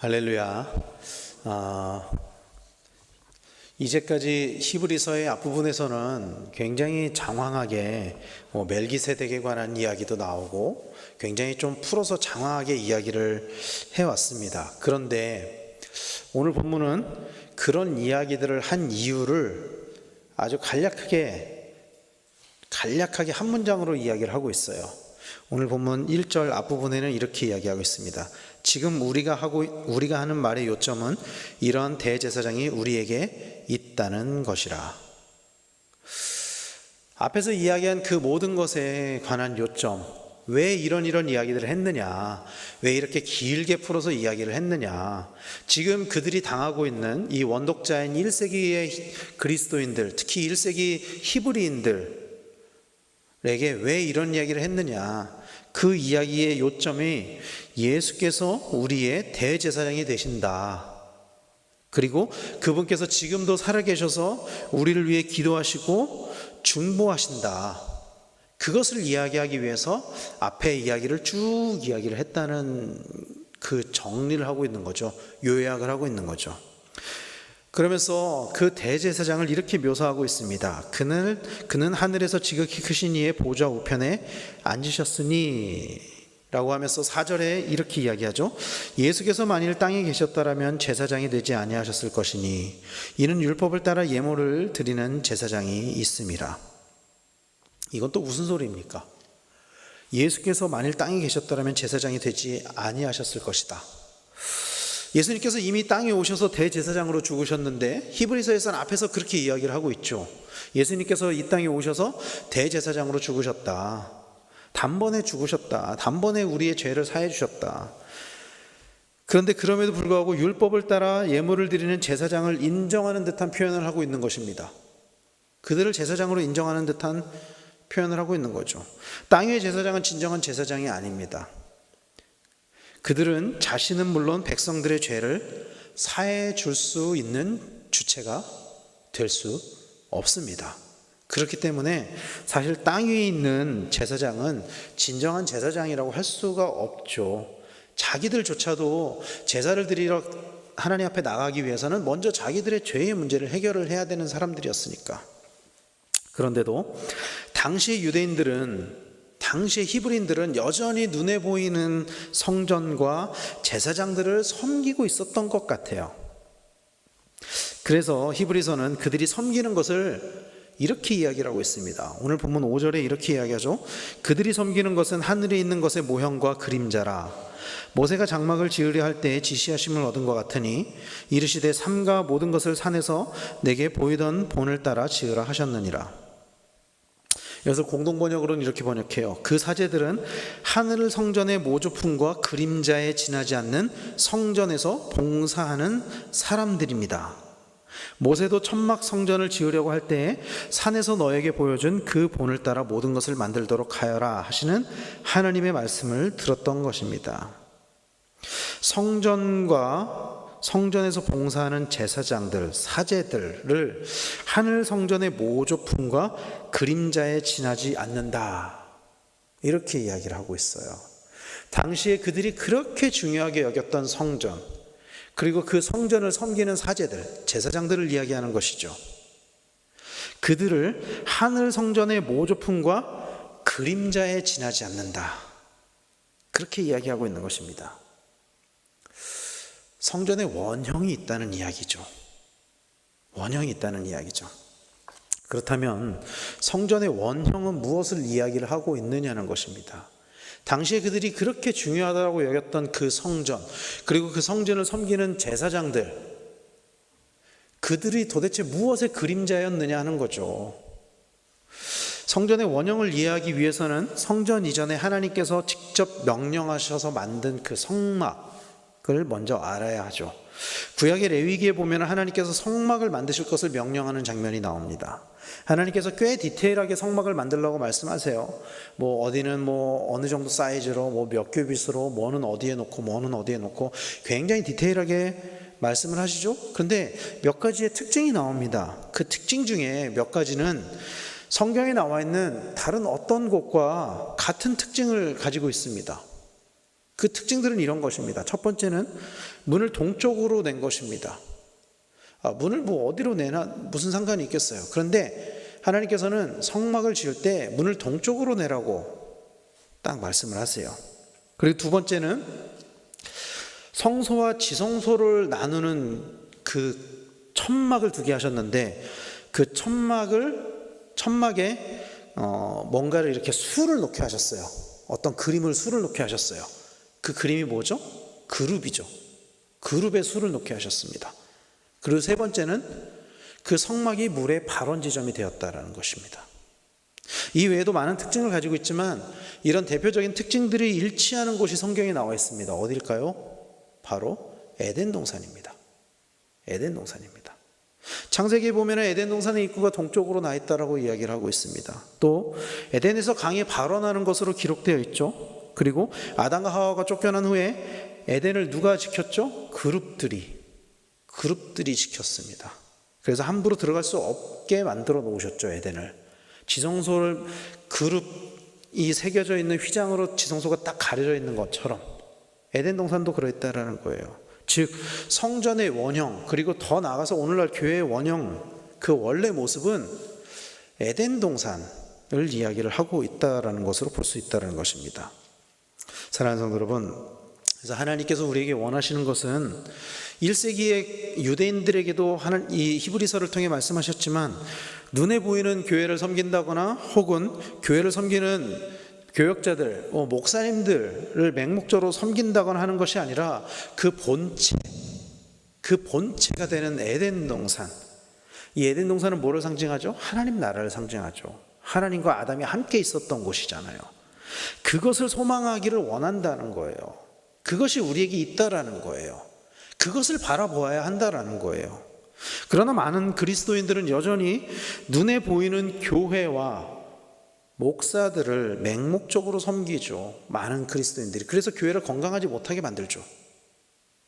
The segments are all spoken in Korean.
할렐루야. 아, 이제까지 히브리서의 앞부분에서는 굉장히 장황하게 뭐 멜기세덱에 관한 이야기도 나오고 굉장히 좀 풀어서 장황하게 이야기를 해왔습니다. 그런데 오늘 본문은 그런 이야기들을 한 이유를 아주 간략하게 간략하게 한 문장으로 이야기를 하고 있어요. 오늘 본문 1절 앞부분에는 이렇게 이야기하고 있습니다. 지금 우리가 하고 우리가 하는 말의 요점은 이런 대제사장이 우리에게 있다는 것이라. 앞에서 이야기한 그 모든 것에 관한 요점, 왜 이런 이런 이야기들을 했느냐, 왜 이렇게 길게 풀어서 이야기를 했느냐, 지금 그들이 당하고 있는 이 원독자인 1세기의 그리스도인들, 특히 1세기 히브리인들, 에게 왜 이런 이야기를 했느냐? 그 이야기의 요점이 예수께서 우리의 대제사장이 되신다. 그리고 그분께서 지금도 살아계셔서 우리를 위해 기도하시고 중보하신다. 그것을 이야기하기 위해서 앞에 이야기를 쭉 이야기를 했다는 그 정리를 하고 있는 거죠. 요약을 하고 있는 거죠. 그러면서 그 대제사장을 이렇게 묘사하고 있습니다. 그는 그는 하늘에서 지극히 크신 이의 보좌 우편에 앉으셨으니 라고 하면서 4절에 이렇게 이야기하죠. 예수께서 만일 땅에 계셨다라면 제사장이 되지 아니하셨을 것이니 이는 율법을 따라 예물을 드리는 제사장이 있음이라. 이건 또 무슨 소리입니까? 예수께서 만일 땅에 계셨다라면 제사장이 되지 아니하셨을 것이다. 예수님께서 이미 땅에 오셔서 대제사장으로 죽으셨는데 히브리서에서는 앞에서 그렇게 이야기를 하고 있죠. 예수님께서 이 땅에 오셔서 대제사장으로 죽으셨다. 단번에 죽으셨다. 단번에 우리의 죄를 사해 주셨다. 그런데 그럼에도 불구하고 율법을 따라 예물을 드리는 제사장을 인정하는 듯한 표현을 하고 있는 것입니다. 그들을 제사장으로 인정하는 듯한 표현을 하고 있는 거죠. 땅의 제사장은 진정한 제사장이 아닙니다. 그들은 자신은 물론 백성들의 죄를 사해 줄 수 있는 주체가 될 수 없습니다. 그렇기 때문에 사실 땅 위에 있는 제사장은 진정한 제사장이라고 할 수가 없죠. 자기들조차도 제사를 드리러 하나님 앞에 나가기 위해서는 먼저 자기들의 죄의 문제를 해결을 해야 되는 사람들이었으니까. 그런데도 당시 유대인들은 당시의 히브리인들은 여전히 눈에 보이는 성전과 제사장들을 섬기고 있었던 것 같아요. 그래서 히브리서는 그들이 섬기는 것을 이렇게 이야기를 하고 있습니다. 오늘 본문 5절에 이렇게 이야기하죠. 그들이 섬기는 것은 하늘에 있는 것의 모형과 그림자라. 모세가 장막을 지으려 할 때에 지시하심을 얻은 것 같으니 이르시되 삼가 모든 것을 산에서 내게 보이던 본을 따라 지으라 하셨느니라. 그래서 공동 번역으로는 이렇게 번역해요. 그 사제들은 하늘 성전의 모조품과 그림자에 지나지 않는 성전에서 봉사하는 사람들입니다. 모세도 천막 성전을 지으려고 할 때에 산에서 너에게 보여준 그 본을 따라 모든 것을 만들도록 하여라 하시는 하나님의 말씀을 들었던 것입니다. 성전과 성전에서 봉사하는 제사장들, 사제들을 하늘 성전의 모조품과 그림자에 지나지 않는다. 이렇게 이야기를 하고 있어요. 당시에 그들이 그렇게 중요하게 여겼던 성전, 그리고 그 성전을 섬기는 사제들, 제사장들을 이야기하는 것이죠. 그들을 하늘 성전의 모조품과 그림자에 지나지 않는다. 그렇게 이야기하고 있는 것입니다. 성전에 원형이 있다는 이야기죠. 원형이 있다는 이야기죠. 그렇다면 성전의 원형은 무엇을 이야기를 하고 있느냐는 것입니다. 당시에 그들이 그렇게 중요하다고 여겼던 그 성전, 그리고 그 성전을 섬기는 제사장들, 그들이 도대체 무엇의 그림자였느냐 하는 거죠. 성전의 원형을 이해하기 위해서는 성전 이전에 하나님께서 직접 명령하셔서 만든 그 성막 을 먼저 알아야 하죠. 구약의 레위기에 보면 하나님께서 성막을 만드실 것을 명령하는 장면이 나옵니다. 하나님께서 꽤 디테일하게 성막을 만들라고 말씀하세요. 뭐 어디는 뭐 어느 정도 사이즈로 뭐몇 큐빗으로 뭐는 어디에 놓고 뭐는 어디에 놓고 굉장히 디테일하게 말씀을 하시죠. 그런데 몇 가지의 특징이 나옵니다. 그 특징 중에 몇 가지는 성경에 나와 있는 다른 어떤 곳과 같은 특징을 가지고 있습니다. 그 특징들은 이런 것입니다. 첫 번째는 문을 동쪽으로 낸 것입니다. 아, 문을 뭐 어디로 내나 무슨 상관이 있겠어요. 그런데 하나님께서는 성막을 지을 때 문을 동쪽으로 내라고 딱 말씀을 하세요. 그리고 두 번째는 성소와 지성소를 나누는 그 천막을 두게 하셨는데 그 천막을 천막에 어, 뭔가를 이렇게 수를 놓게 하셨어요. 어떤 그림을 수를 놓게 하셨어요. 그 그림이 뭐죠? 그룹이죠. 그룹에 수를 놓게 하셨습니다. 그리고 세 번째는 그 성막이 물의 발원 지점이 되었다라는 것입니다. 이 외에도 많은 특징을 가지고 있지만 이런 대표적인 특징들이 일치하는 곳이 성경에 나와 있습니다. 어딜까요? 바로 에덴 동산입니다. 에덴 동산입니다. 창세기에 보면 에덴 동산의 입구가 동쪽으로 나 있다라고 이야기를 하고 있습니다. 또 에덴에서 강이 발원하는 것으로 기록되어 있죠. 그리고 아담과 하와가 쫓겨난 후에 에덴을 누가 지켰죠? 그룹들이 그룹들이 지켰습니다. 그래서 함부로 들어갈 수 없게 만들어 놓으셨죠, 에덴을. 지성소를 그룹이 새겨져 있는 휘장으로 지성소가 딱 가려져 있는 것처럼 에덴 동산도 그랬다라는 거예요. 즉 성전의 원형 그리고 더 나아가서 오늘날 교회의 원형 그 원래 모습은 에덴 동산을 이야기를 하고 있다라는 것으로 볼 수 있다는 것입니다. 사랑하는 성도 여러분, 그래서 하나님께서 우리에게 원하시는 것은 1세기의 유대인들에게도 하나, 이 히브리서를 통해 말씀하셨지만 눈에 보이는 교회를 섬긴다거나 혹은 교회를 섬기는 교역자들, 어, 목사님들을 맹목적으로 섬긴다거나 하는 것이 아니라 그 본체, 그 본체가 되는 에덴 동산. 이 에덴 동산은 뭐를 상징하죠? 하나님 나라를 상징하죠. 하나님과 아담이 함께 있었던 곳이잖아요. 그것을 소망하기를 원한다는 거예요. 그것이 우리에게 있다라는 거예요. 그것을 바라보아야 한다라는 거예요. 그러나 많은 그리스도인들은 여전히 눈에 보이는 교회와 목사들을 맹목적으로 섬기죠. 많은 그리스도인들이. 그래서 교회를 건강하지 못하게 만들죠.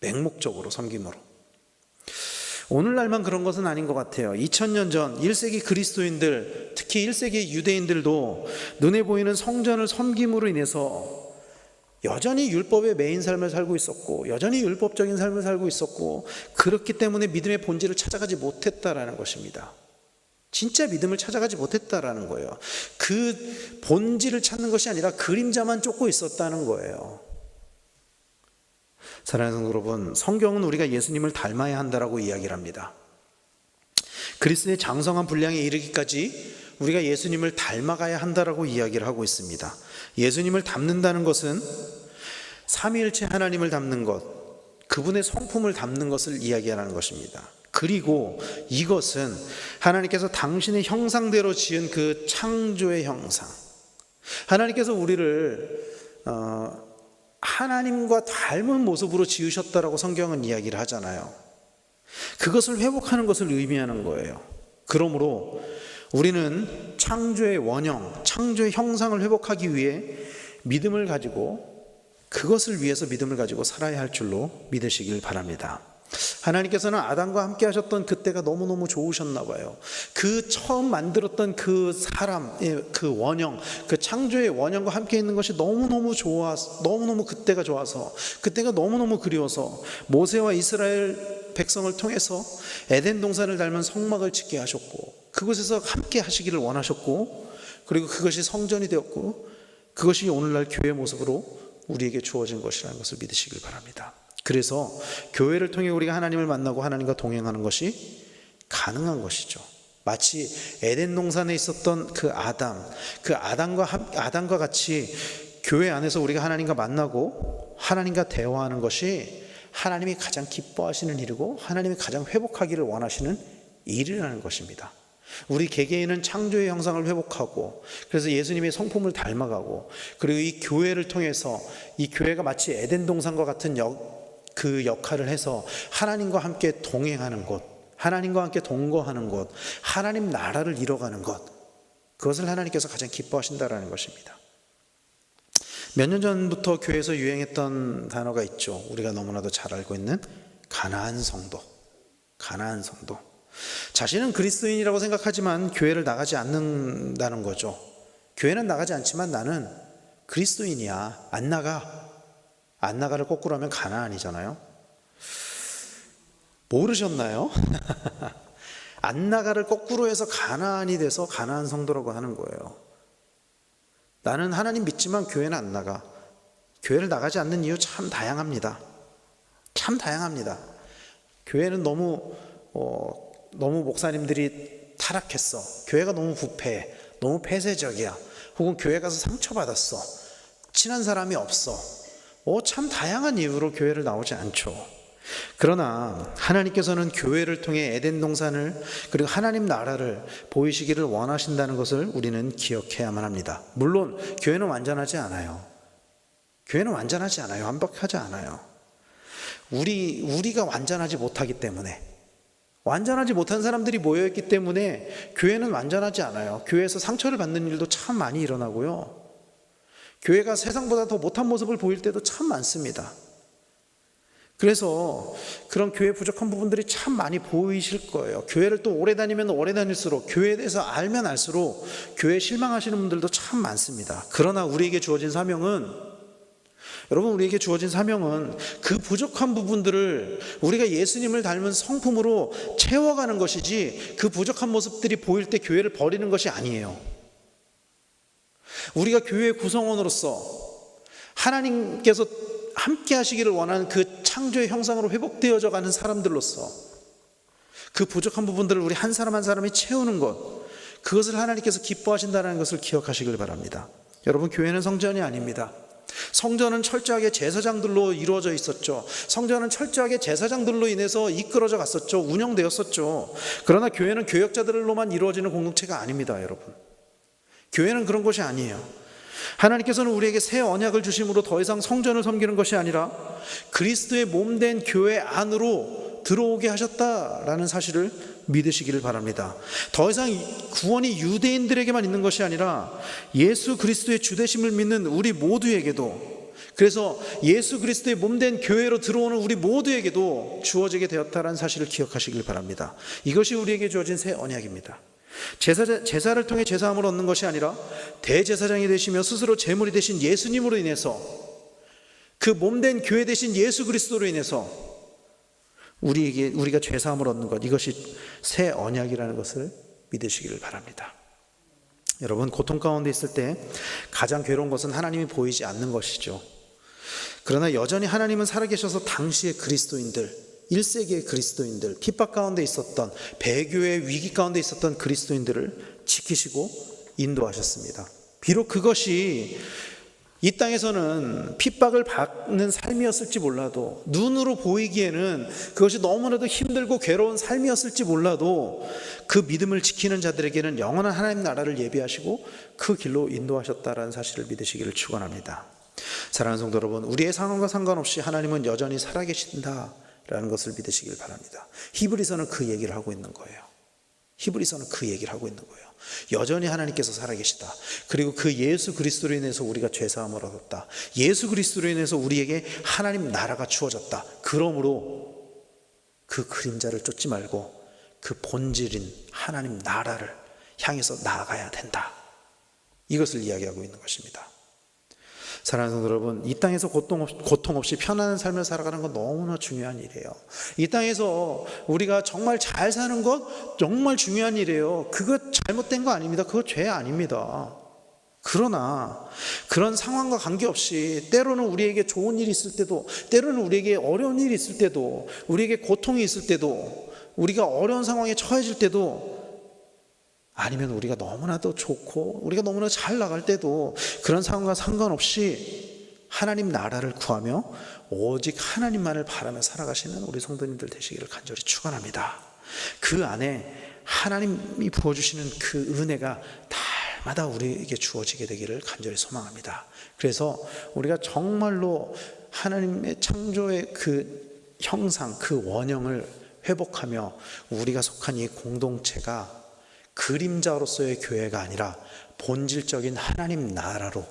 맹목적으로 섬김으로. 오늘날만 그런 것은 아닌 것 같아요. 2000년 전 1세기 그리스도인들, 특히 1세기 유대인들도 눈에 보이는 성전을 섬김으로 인해서 여전히 율법의 메인 삶을 살고 있었고, 여전히 율법적인 삶을 살고 있었고, 그렇기 때문에 믿음의 본질을 찾아가지 못했다라는 것입니다. 진짜 믿음을 찾아가지 못했다라는 거예요. 그 본질을 찾는 것이 아니라 그림자만 쫓고 있었다는 거예요. 사랑하는 여러분, 성경은 우리가 예수님을 닮아야 한다라고 이야기를 합니다. 그리스도의 장성한 분량에 이르기까지 우리가 예수님을 닮아가야 한다라고 이야기를 하고 있습니다. 예수님을 닮는다는 것은 삼위일체 하나님을 닮는 것, 그분의 성품을 닮는 것을 이야기하는 것입니다. 그리고 이것은 하나님께서 당신의 형상대로 지은 그 창조의 형상. 하나님께서 우리를 어, 하나님과 닮은 모습으로 지으셨다라고 성경은 이야기를 하잖아요. 그것을 회복하는 것을 의미하는 거예요. 그러므로 우리는 창조의 원형, 창조의 형상을 회복하기 위해 믿음을 가지고 그것을 위해서 믿음을 가지고 살아야 할 줄로 믿으시길 바랍니다. 하나님께서는 아담과 함께 하셨던 그때가 너무너무 좋으셨나 봐요. 그 처음 만들었던 그 사람의 그 원형, 그 창조의 원형과 함께 있는 것이 너무너무 좋아서, 너무너무 그때가 좋아서, 그때가 너무너무 그리워서 모세와 이스라엘 백성을 통해서 에덴 동산을 닮은 성막을 짓게 하셨고, 그곳에서 함께 하시기를 원하셨고, 그리고 그것이 성전이 되었고, 그것이 오늘날 교회 모습으로 우리에게 주어진 것이라는 것을 믿으시길 바랍니다. 그래서 교회를 통해 우리가 하나님을 만나고 하나님과 동행하는 것이 가능한 것이죠. 마치 에덴 동산에 있었던 그 아담, 그 아담과 함, 아담과 같이 교회 안에서 우리가 하나님과 만나고 하나님과 대화하는 것이 하나님이 가장 기뻐하시는 일이고 하나님이 가장 회복하기를 원하시는 일이라는 것입니다. 우리 개개인은 창조의 형상을 회복하고 그래서 예수님의 성품을 닮아가고 그리고 이 교회를 통해서 이 교회가 마치 에덴 동산과 같은 역, 그 역할을 해서 하나님과 함께 동행하는 것, 하나님과 함께 동거하는 것, 하나님 나라를 이뤄가는 것, 그것을 하나님께서 가장 기뻐하신다라는 것입니다. 몇 년 전부터 교회에서 유행했던 단어가 있죠. 우리가 너무나도 잘 알고 있는 가나안 성도. 가나안 성도. 자신은 그리스도인이라고 생각하지만 교회를 나가지 않는다는 거죠. 교회는 나가지 않지만 나는 그리스도인이야. 안 나가. 안나가를 거꾸로 하면 가나안이잖아요. 모르셨나요? 안나가를 거꾸로 해서 가나안이 돼서 가나안 성도라고 하는 거예요. 나는 하나님 믿지만 교회는 안 나가. 교회를 나가지 않는 이유 참 다양합니다. 참 다양합니다. 교회는 너무 어, 너무 목사님들이 타락했어. 교회가 너무 부패해. 너무 폐쇄적이야. 혹은 교회 가서 상처받았어. 친한 사람이 없어. 어, 참 다양한 이유로 교회를 나오지 않죠. 그러나 하나님께서는 교회를 통해 에덴 동산을 그리고 하나님 나라를 보이시기를 원하신다는 것을 우리는 기억해야만 합니다. 물론 교회는 완전하지 않아요. 교회는 완전하지 않아요. 완벽하지 않아요. 우리 우리가 완전하지 못하기 때문에 완전하지 못한 사람들이 모여 있기 때문에 교회는 완전하지 않아요. 교회에서 상처를 받는 일도 참 많이 일어나고요. 교회가 세상보다 더 못한 모습을 보일 때도 참 많습니다. 그래서 그런 교회 부족한 부분들이 참 많이 보이실 거예요. 교회를 또 오래 다니면 오래 다닐수록 교회에 대해서 알면 알수록 교회 실망하시는 분들도 참 많습니다. 그러나 우리에게 주어진 사명은 여러분 우리에게 주어진 사명은 그 부족한 부분들을 우리가 예수님을 닮은 성품으로 채워가는 것이지 그 부족한 모습들이 보일 때 교회를 버리는 것이 아니에요. 우리가 교회 구성원으로서 하나님께서 함께 하시기를 원하는 그 창조의 형상으로 회복되어져 가는 사람들로서 그 부족한 부분들을 우리 한 사람 한 사람이 채우는 것 그것을 하나님께서 기뻐하신다는 것을 기억하시길 바랍니다. 여러분 교회는 성전이 아닙니다. 성전은 철저하게 제사장들로 이루어져 있었죠. 성전은 철저하게 제사장들로 인해서 이끌어져 갔었죠. 운영되었었죠. 그러나 교회는 교역자들로만 이루어지는 공동체가 아닙니다, 여러분. 교회는 그런 것이 아니에요. 하나님께서는 우리에게 새 언약을 주심으로 더 이상 성전을 섬기는 것이 아니라 그리스도의 몸 된 교회 안으로 들어오게 하셨다라는 사실을 믿으시기를 바랍니다. 더 이상 구원이 유대인들에게만 있는 것이 아니라 예수 그리스도의 주되심을 믿는 우리 모두에게도 그래서 예수 그리스도의 몸된 교회로 들어오는 우리 모두에게도 주어지게 되었다라는 사실을 기억하시길 바랍니다. 이것이 우리에게 주어진 새 언약입니다. 제사, 제사를 통해 제사함을 얻는 것이 아니라 대제사장이 되시며 스스로 제물이 되신 예수님으로 인해서 그 몸된 교회 되신 예수 그리스도로 인해서 우리에게 우리가 죄사함을 얻는 것 이것이 새 언약이라는 것을 믿으시기를 바랍니다. 여러분 고통 가운데 있을 때 가장 괴로운 것은 하나님이 보이지 않는 것이죠. 그러나 여전히 하나님은 살아계셔서 당시의 그리스도인들 1세기의 그리스도인들, 핍박 가운데 있었던 배교의 위기 가운데 있었던 그리스도인들을 지키시고 인도하셨습니다. 비록 그것이 이 땅에서는 핍박을 받는 삶이었을지 몰라도 눈으로 보이기에는 그것이 너무나도 힘들고 괴로운 삶이었을지 몰라도 그 믿음을 지키는 자들에게는 영원한 하나님 나라를 예비하시고 그 길로 인도하셨다라는 사실을 믿으시기를 축원합니다. 사랑하는 성도 여러분, 우리의 상황과 상관없이 하나님은 여전히 살아계신다. 라는 것을 믿으시길 바랍니다. 히브리서는 그 얘기를 하고 있는 거예요. 히브리서는 그 얘기를 하고 있는 거예요. 여전히 하나님께서 살아계시다. 그리고 그 예수 그리스도로 인해서 우리가 죄사함을 얻었다. 예수 그리스도로 인해서 우리에게 하나님 나라가 주어졌다. 그러므로 그 그림자를 쫓지 말고 그 본질인 하나님 나라를 향해서 나아가야 된다. 이것을 이야기하고 있는 것입니다. 사랑하는 성도 여러분, 이 땅에서 고통 없이, 고통 없이 편안한 삶을 살아가는 건 너무나 중요한 일이에요. 이 땅에서 우리가 정말 잘 사는 것 정말 중요한 일이에요. 그거 잘못된 거 아닙니다. 그거 죄 아닙니다. 그러나 그런 상황과 관계없이 때로는 우리에게 좋은 일이 있을 때도 때로는 우리에게 어려운 일이 있을 때도 우리에게 고통이 있을 때도 우리가 어려운 상황에 처해질 때도 아니면 우리가 너무나도 좋고 우리가 너무나 잘 나갈 때도 그런 상황과 상관없이 하나님 나라를 구하며 오직 하나님만을 바라며 살아가시는 우리 성도님들 되시기를 간절히 축원합니다. 그 안에 하나님이 부어 주시는 그 은혜가 달마다 우리에게 주어지게 되기를 간절히 소망합니다. 그래서 우리가 정말로 하나님의 창조의 그 형상, 그 원형을 회복하며 우리가 속한 이 공동체가 그림자로서의 교회가 아니라 본질적인 하나님 나라로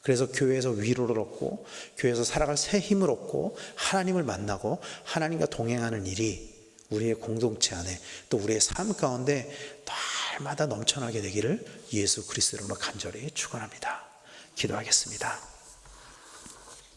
그래서 교회에서 위로를 얻고 교회에서 살아갈 새 힘을 얻고 하나님을 만나고 하나님과 동행하는 일이 우리의 공동체 안에 또 우리의 삶 가운데 날마다 넘쳐나게 되기를 예수 그리스도로 간절히 축원합니다. 기도하겠습니다.